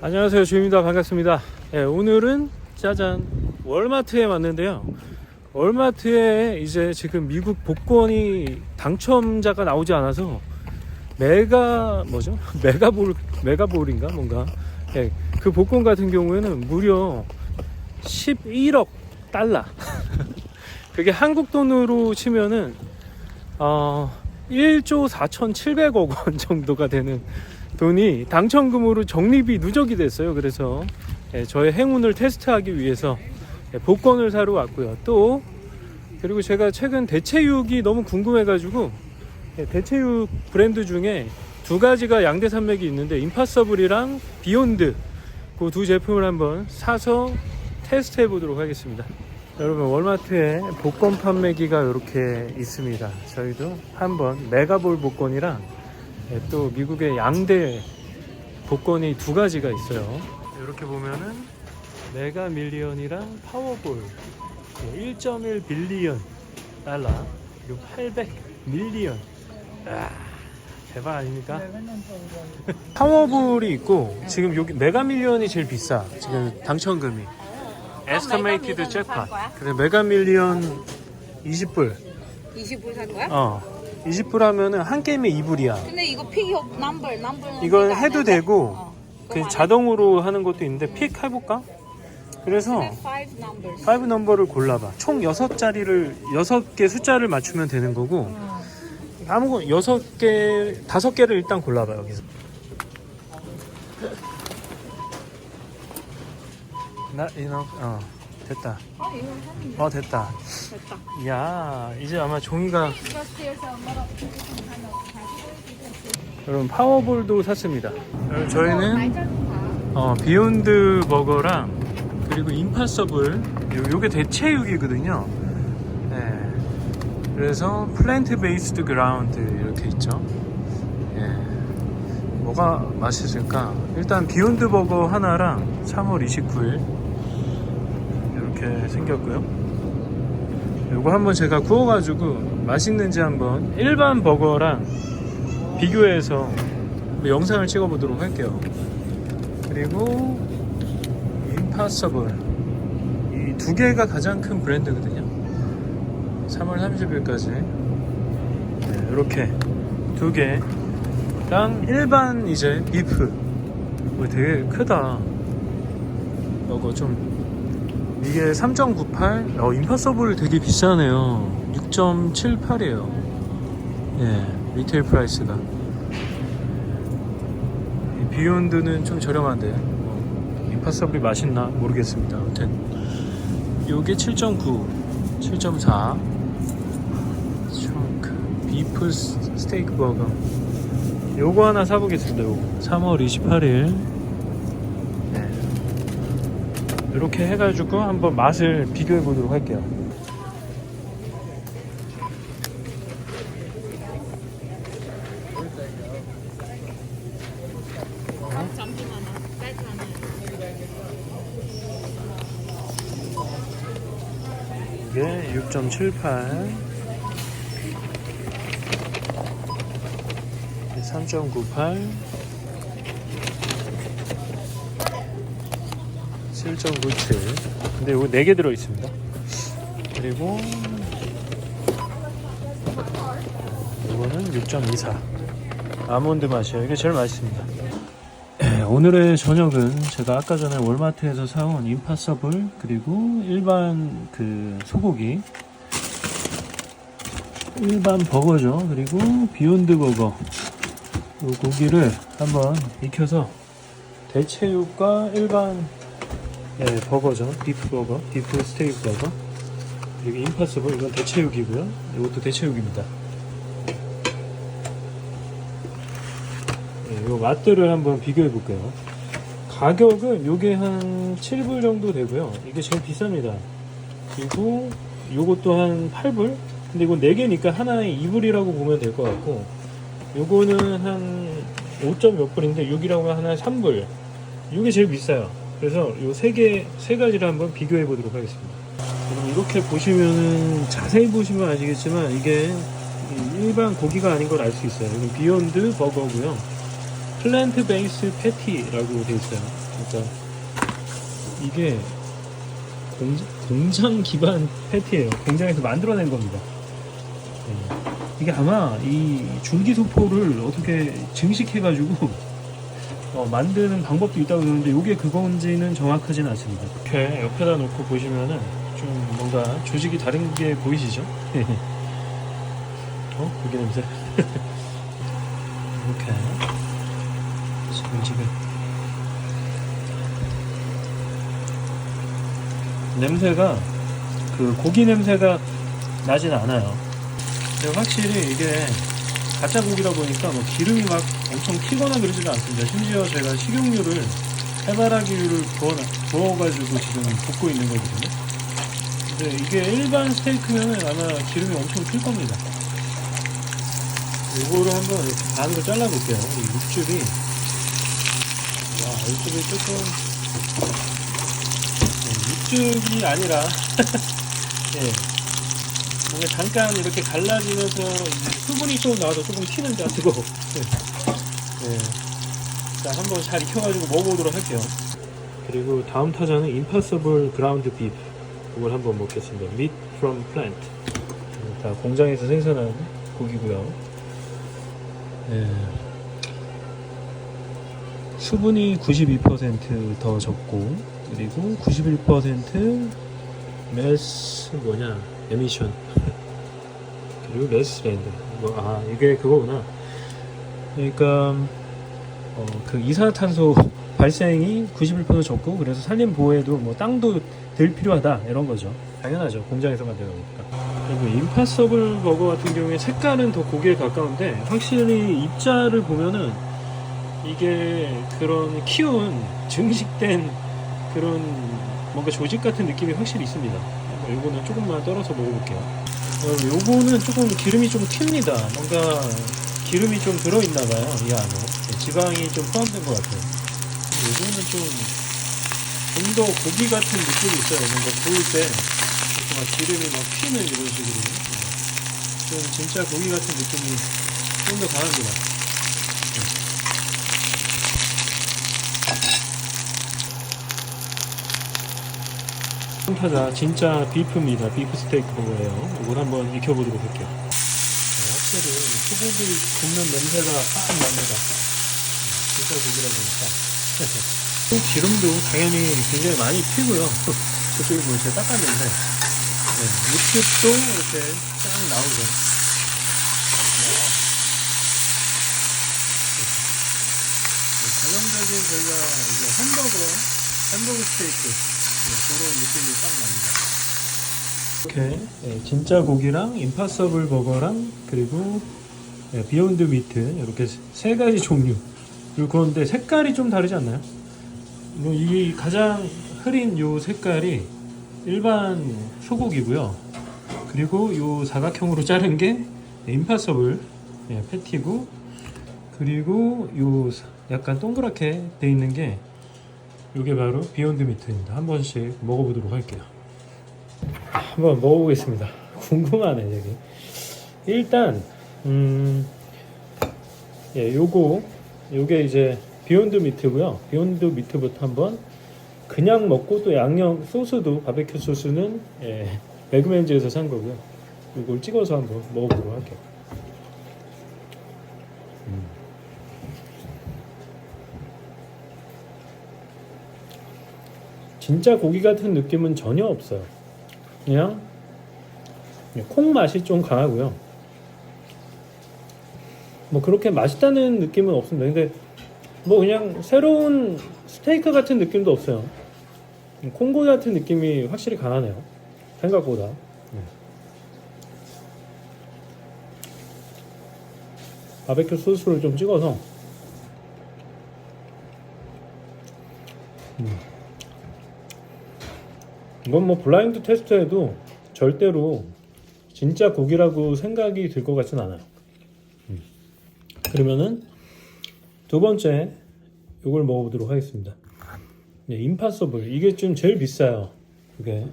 안녕하세요. 주입니다. 반갑습니다. 예, 오늘은 짜잔 월마트에 왔는데요. 월마트에 이제 지금 미국 복권이 당첨자가 나오지 않아서 메가 뭐죠? 메가볼 메가볼인가? 뭔가? 예, 그 복권 같은 경우에는 무려 11억 달러. 그게 한국 돈으로 치면은 어 1조 4,700억 원 정도가 되는 돈이 당첨금으로 적립이 누적이 됐어요. 그래서 예, 저의 행운을 테스트하기 위해서 예, 복권을 사러 왔고요. 또 그리고 제가 최근 대체육이 너무 궁금해가지고 예, 대체육 브랜드 중에 두 가지가 양대 산맥이 있는데 임파서블이랑 비욘드 그 두 제품을 한번 사서 테스트 해보도록 하겠습니다. 여러분 월마트에 복권 판매기가 이렇게 있습니다. 저희도 한번 메가볼 복권이랑 네, 또 미국의 양대 복권이 두 가지가 있어요. 이렇게 보면은 메가 밀리언이랑 파워볼 1.1 빌리언 달러 그리고 800 밀리언 아, 대박 아닙니까? 파워볼이 있고 지금 여기 메가 밀리언이 제일 비싸 지금 당첨금이 에스터메이티드 잭팟? 그래 메가 밀리언 20불 20불 살 거야? 어 20불 하면은 한 게임에 2불이야 근데 이거 픽업 넘버 넘버 이건 해도 되고 어. 그 자동으로 하는 것도 있는데 픽 해볼까? 그래서 5 numbers 5 넘버를 골라봐. 총 6자리를 6개 숫자를 맞추면 되는 거고 아무거 6개 5개를 일단 골라봐 여기서. 나 이거 어 됐다. 아 이거 했는데 어 됐다. 됐다 야 이제 아마 종이가 여러분 파워볼도 샀습니다. 여러분, 저희는 어, 비욘드 버거랑 그리고 임파서블 요, 요게 대체육이거든요. 네. 그래서 플랜트 베이스드 그라운드 이렇게 있죠. 예. 뭐가 맛있을까? 일단 비욘드 버거 하나랑 3월 29일 이렇게 생겼고요. 요거 한번 제가 구워가지고 맛있는지 한번 일반 버거랑 비교해서 영상을 찍어보도록 할게요. 그리고 임파서블 이 두 개가 가장 큰 브랜드거든요. 3월 30일까지 이렇게 두 개랑 일반 이제 비프 뭐 되게 크다. 이거 좀 이게 3.98 어, 임파서블 되게 비싸네요. 6.78이에요. 예, 리테일 프라이스가. 이 비욘드는 좀 저렴한데 뭐, 임파서블이 맛있나 모르겠습니다. 아무튼 요게 7.9, 7.4 청크 비프 스- 스테이크 버거 요거 하나 사보겠습니다. 요거 3월 28일 네. 이렇게 해가지고 한번 맛을 비교해 보도록 할게요. 이게 6.78 3.98 7.97 근데 이거 4개 들어있습니다. 그리고 이거는 6.24 아몬드 맛이에요. 이게 제일 맛있습니다. 네, 오늘의 저녁은 제가 아까 전에 월마트에서 사온 임파서블 그리고 일반 그 소고기. 일반 버거죠. 그리고 비욘드 버거. 이 고기를 한번 익혀서 대체육과 일반 예, 버거죠 비프 버거 비프 스테이크 버거 그리고 임파서블 이건 대체육이고요 이것도 대체육입니다 네, 요 맛들을 한번 비교해 볼게요. 가격은 요게 한 7불 정도 되고요. 이게 제일 비쌉니다. 그리고 요것도 한 8불? 근데 이건 4개니까 하나에 2불이라고 보면 될 것 같고 요거는 한 5점 몇 불인데 6이라고 하면 하나에 3불. 요게 제일 비싸요. 그래서 요세 개, 세 가지를 한번 비교해 보도록 하겠습니다. 여러분 이렇게 보시면은 자세히 보시면 아시겠지만 이게 일반 고기가 아닌 걸 알 수 있어요. 이건 비욘드 버거고요. 플랜트 베이스 패티라고 돼 있어요. 그러니까 이게 공, 공장 기반 패티예요. 공장에서 만들어낸 겁니다. 네. 이게 아마 이 줄기 소포를 어떻게 증식해가지고 어, 만드는 방법도 있다고 그러는데 이게 그건지는 정확하지는 않습니다. 이렇게 옆에다 놓고 보시면은 좀 뭔가 조직이 다른 게 보이시죠? 어? 고기 냄새. 이렇게 지금 지금 냄새가 그 고기 냄새가 나진 않아요. 근데 확실히 이게 가짜 고기다 보니까 뭐 기름이 막 엄청 튀거나 그러지도 않습니다. 심지어 제가 식용유를 해바라기유를 부어, 부어가지고 지금 볶고 있는 거거든요. 근데 이게 일반 스테이크면은 아마 기름이 엄청 튈 겁니다. 요거를 한번 반으로 잘라볼게요. 이 육즙이 와 육즙이 조금 네, 육즙이 아니라 예 뭔가 잠깐 이렇게 갈라지면서 수분이 좀 나와서 조금 튀는 자세고 예. 예. 자 한번 잘 익혀가지고 먹어보도록 할게요. 그리고 다음 타자는 Impossible Ground Beef 이걸 한번 먹겠습니다. Meat from Plant 다 공장에서 생산한 고기고요. 예. 수분이 92%더 적고 그리고 91% 메스 뭐냐 에미션 그리고 레스 밴드 뭐, 아 이게 그거구나 그러니까 어, 그 이산화탄소 발생이 91% 적고 그래서 산림 보호에도 뭐 땅도 덜 필요하다 이런 거죠 당연하죠 공장에서 만드는 거니까 그리고 임파서블 버거 같은 경우에 색깔은 더 고기에 가까운데 확실히 입자를 보면은 이게 그런 키운 증식된 그런 뭔가 조직 같은 느낌이 확실히 있습니다. 요거는 조금만 떨어서 먹어볼게요. 어, 요거는 조금 기름이 좀 튑니다. 뭔가 기름이 좀 들어있나봐요 이 안에 지방이 좀 포함된 것 같아요. 요거는 좀좀 더 고기 같은 느낌이 있어요. 뭔가 구울 때 이렇게 막 기름이 막 튀는 이런 식으로 좀 진짜 고기 같은 느낌이 좀 더 강합니다. 타자 진짜 비프입니다. 비프 스테이크 버거예요. 이걸 한번 익혀보도록 할게요. 네, 확실히 소고기 굽는 냄새가 팍 납니다. 진짜 고기라 보니까. 또 기름도 당연히 굉장히 많이 튀고요. 저쪽에 보면 제가 닦았는데 네, 육즙도 이렇게 쫙 나오죠. 네, 전형적인 저희가 이제 햄버거, 햄버거 스테이크 네, 그런 느낌이 딱 납니다. 이렇게 네, 진짜 고기랑 임파서블 버거랑 그리고 네, 비욘드 미트 이렇게 세 가지 종류. 그리고 그런데 색깔이 좀 다르지 않나요? 뭐이 가장 흐린 요 색깔이 일반 소고기고요. 그리고 요 사각형으로 자른 게 임파서블 예, 패티고 그리고 요 약간 동그랗게 돼 있는 게 이게 바로 비욘드 미트입니다. 한 번씩 먹어보도록 할게요. 한번 먹어보겠습니다. 궁금하네 여기. 일단 음, 예, 요거 요게 이제 비욘드 미트고요. 비욘드 미트부터 한번 그냥 먹고 또 양념 소스도 바베큐 소스는 예, 매그맨즈에서 산 거고요. 이걸 찍어서 한번 먹어보도록 할게요. 음. 진짜 고기 같은 느낌은 전혀 없어요. 그냥 콩 맛이 좀 강하고요. 뭐 그렇게 맛있다는 느낌은 없습니다. 근데 뭐 그냥 새로운 스테이크 같은 느낌도 없어요. 콩고기 같은 느낌이 확실히 강하네요. 생각보다. 네. 바베큐 소스를 좀 찍어서 음. 이건 뭐 블라인드 테스트해도 절대로 진짜 고기라고 생각이 들 것 같진 않아요. 음. 그러면은 두 번째 이걸 먹어보도록 하겠습니다. 네, 임파서블 이게 좀 제일 비싸요. 그게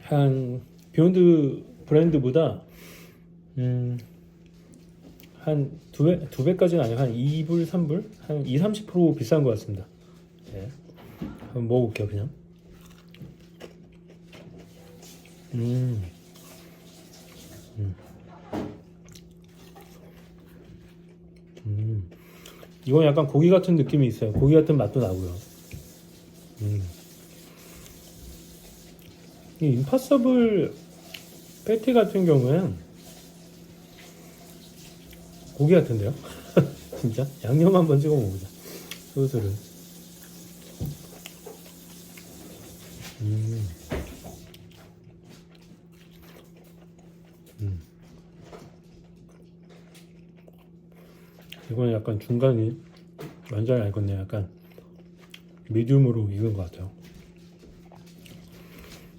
한 비욘드 브랜드보다 음, 한두 배, 두 배까지는 아니고 한 2불, 3불? 한 2, 30% 비싼 것 같습니다. 예. 한번 먹어볼게요, 그냥. 음. 음. 음. 이건 약간 고기 같은 느낌이 있어요. 고기 같은 맛도 나고요. 음. 이 임파서블 패티 같은 경우엔 고기 같은데요? 진짜? 양념 한번 찍어 먹어보자. 소스를. 음. 음. 이거는 약간 중간이 완전히 알겠네요. 약간 미디움으로 익은 것 같아요.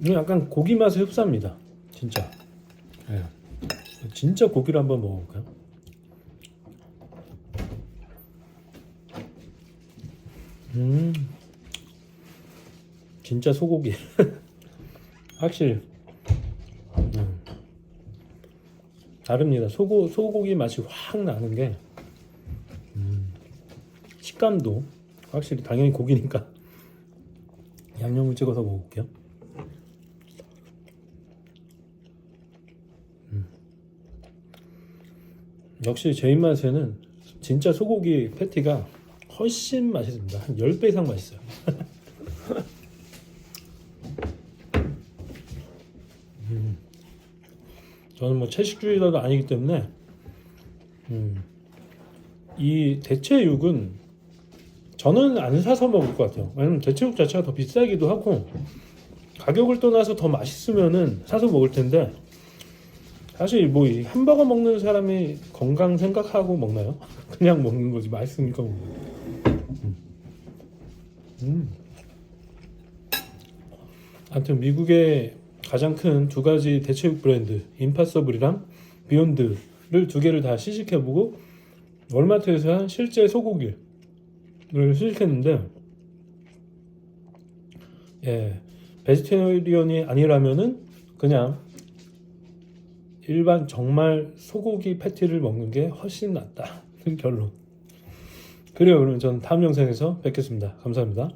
이게 약간 고기 맛을 흡사합니다. 진짜. 예. 진짜 고기를 한번 먹어볼까요? 음, 진짜 소고기. 확실히. 음. 다릅니다. 소고, 소고기 맛이 확 나는 게, 음, 식감도 확실히 당연히 고기니까 양념을 찍어서 먹어볼게요. 음. 역시 제 입맛에는 진짜 소고기 패티가 훨씬 맛있습니다. 한 10배 이상 맛있어요. 음. 저는 뭐 채식주의자도 아니기 때문에 음. 이 대체육은 저는 안 사서 먹을 것 같아요. 왜냐면 대체육 자체가 더 비싸기도 하고 가격을 떠나서 더 맛있으면은 사서 먹을 텐데 사실 뭐이 햄버거 먹는 사람이 건강 생각하고 먹나요? 그냥 먹는 거지 맛있으니까 먹는 거. 음. 음. 아무튼 미국의 가장 큰 두 가지 대체육 브랜드 임파서블이랑 비욘드를 두 개를 다 시식해보고 월마트에서 한 실제 소고기 를 시식했는데 예 베지테리언이 아니라면은 그냥 일반 정말 소고기 패티를 먹는 게 훨씬 낫다 결론. 그래요. 그러면 저는 다음 영상에서 뵙겠습니다. 감사합니다